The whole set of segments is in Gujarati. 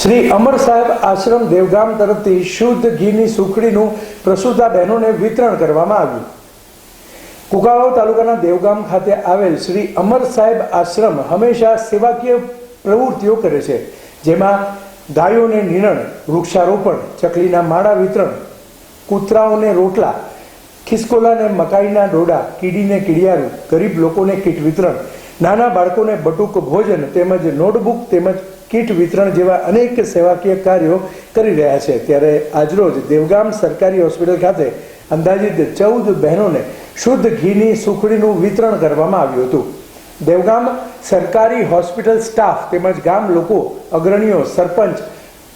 શ્રી અમર સાહેબ આશ્રમ દેવગામ તરફથી શુદ્ધ ઘીની સુખડીનું પ્રસૂતા બહેનોને વિતરણ કરવામાં આવ્યું. કુકાવાવ તાલુકાના દેવગામ ખાતે આવેલ શ્રી અમર સાહેબ આશ્રમ હંમેશા સેવાકીય પ્રવૃત્તિઓ કરે છે, જેમાં ગાયોને નિરણ, વૃક્ષારોપણ, ચકલીના માળા વિતરણ, કૂતરાઓને રોટલા, ખિસકોલાને મકાઈના ડોડા, કીડીને કીડિયારું, ગરીબ લોકોને કીટ વિતરણ, નાના બાળકોને બટુક ભોજન તેમજ નોટબુક તેમજ કીટ વિતરણ જેવા અનેક સેવાકીય કાર્યો કરી રહ્યા છે. ત્યારે આજરોજ દેવગામ સરકારી હોસ્પિટલ ખાતે અંદાજિત ચૌદ બહેનોને શુદ્ધ ઘીની સુખડીનું વિતરણ કરવામાં આવ્યું હતું. દેવગામ સરકારી હોસ્પિટલ સ્ટાફ તેમજ ગામ લોકો, અગ્રણીઓ, સરપંચ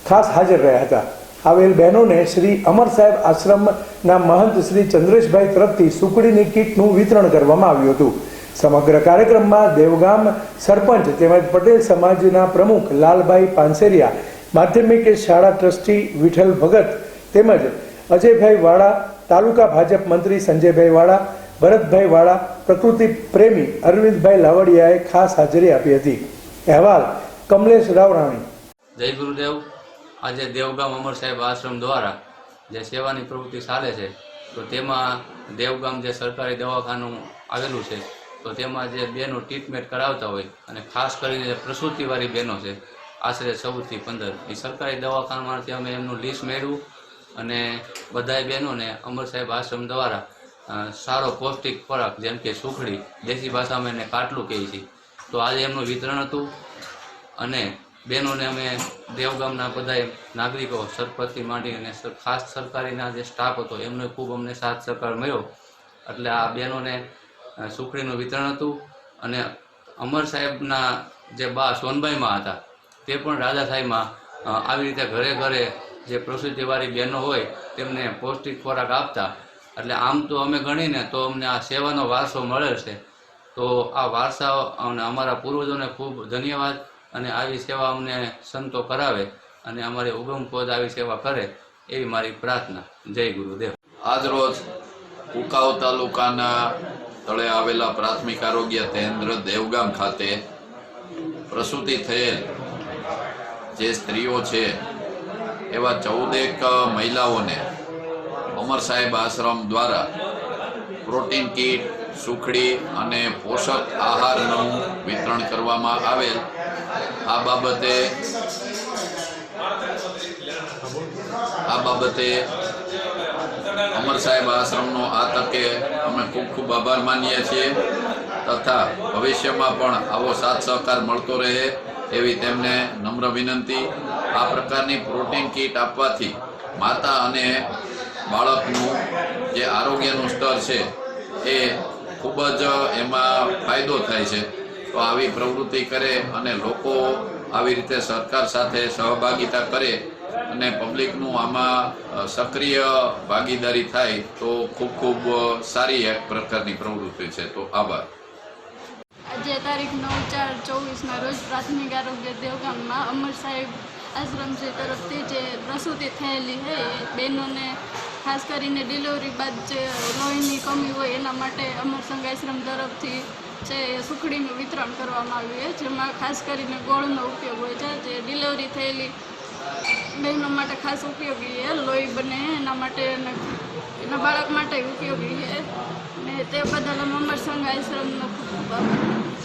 ખાસ હાજર રહ્યા હતા. આવેલ બહેનોને શ્રી અમર સાહેબ આશ્રમના મહંત શ્રી ચંદ્રેશભાઈ તરફથી સુખડીની કીટનું વિતરણ કરવામાં આવ્યું હતું. સમગ્ર કાર્યક્રમમાં દેવગામ સરપંચ તેમજ પટેલ સમાજના પ્રમુખ લાલભાઈ પાનસેરિયા, માધ્યમિક શાળા ટ્રસ્ટી વિઠ્ઠલ ભગત તેમજ અજયભાઈ વાળા, તાલુકા ભાજપ મંત્રી સંજયભાઈ વાળા, ભરતભાઈ વાળા, પ્રકૃતિ પ્રેમી અરવિંદભાઈ લાવડિયાએ ખાસ હાજરી આપી હતી. અહેવાલ કમલેશ રાવરાણી. જય ગુરુદેવ. આજે દેવગામ અમર સાહેબ આશ્રમ દ્વારા જે સેવાની પ્રવૃત્તિ ચાલે છે, તો તેમાં દેવગામ જે સરકારી દવાખાનું આવેલું છે તો તેમાં જે બહેનો ટ્રીટમેન્ટ કરાવતા હોય અને ખાસ કરીને પ્રસૂતિવાળી બહેનો છે, આશરે ચૌદથી પંદર, એ સરકારી દવાખાનામાંથી અમે એમનું લિસ્ટ મેળવ્યું અને બધાય બહેનોને અમર સાહેબ આશ્રમ દ્વારા સારો પૌષ્ટિક ખોરાક જેમ કે સુખડી, દેશી ભાષામાં એને કાટલું કહીએ છીએ. તો આજે એમનું વિતરણ હતું અને બહેનોને અમે દેવગામના બધા નાગરિકો સરપંચથી માંડી અને ખાસ સરકારીના જે સ્ટાફ હતો, એમનો ખૂબ અમને સાથ સહકાર મળ્યો. એટલે આ બહેનોને સુખડીનું વિતરણ હતું. અને અમર સાહેબના જે બા સોનબાઈમાં હતા, તે પણ રાજા સાહેબમાં આવી રીતે ઘરે ઘરે જે પ્રસૂતિવાળી બહેનો હોય, તેમને પૌષ્ટિક ખોરાક આપતા. એટલે આમ તો અમે ગણીને તો અમને આ સેવાનો વારસો મળેલ છે. તો આ વારસા અને અમારા પૂર્વજોને ખૂબ ધન્યવાદ. અને આવી સેવા અમને સંતો કરાવે અને અમારી ઉગમ ખોદ આવી સેવા કરે એવી મારી પ્રાર્થના. જય ગુરુદેવ. આજ રોજ ઉકાવ તાલુકાના તળે આવેલા પ્રાથમિક આરોગ્ય કેન્દ્ર દેવગામ ખાતે પ્રસૂતિ થયેલ જે સ્ત્રીઓ છે, એવા ચૌદેક મહિલાઓને અમર સાહેબ આશ્રમ દ્વારા પ્રોટીન કીટ, સુખડી અને પોષક આહારનું વિતરણ કરવામાં આવેલ. આ બાબતે આ બાબતે અમર સાહેબ આશ્રમનો આ તકે અમે ખૂબ ખૂબ આભાર માનીએ છીએ. તથા ભવિષ્યમાં પણ આવો સાથ સહકાર મળતો રહે એવી તેમને નમ્ર વિનંતી. આ પ્રકારની પ્રોટીન કીટ આપવાથી માતા અને બાળકનું જે આરોગ્યનું સ્તર છે એ ખૂબ જ એમાં ફાયદો થાય છે. તો આવી પ્રવૃત્તિ કરે અને લોકો આવી રીતે સરકાર સાથે સહભાગિતા કરે અને પબ્લિકનું આમાં સક્રિય ભાગીદારી થાય તો ખૂબ ખૂબ સારી એક પ્રકારની પ્રવૃત્તિ છે. તો આભાર. આજે તારીખ નવ ચાર ચોવીસના રોજ પ્રાથમિક આરોગ્ય દેવગામમાં અમર સાહેબ આશ્રમજી તરફથી જે પ્રસૂતિ થયેલી છે બહેનોને ખાસ કરીને ડિલિવરી બાદ જે લોહીની કમી હોય એના માટે અમર સંઘ આશ્રમ તરફથી જે સુખડીનું વિતરણ કરવામાં આવ્યું છે, જેમાં ખાસ કરીને ગોળનો ઉપયોગ હોય છે. જે ડિલિવરી થયેલી બહેનો માટે ખાસ ઉપયોગી છે. લોહી બને, એના માટે એના બાળક માટે ઉપયોગી છે. ને તે બદલ અમે અમર સંઘ આશ્રમનો ખૂબ ખૂબ આભાર.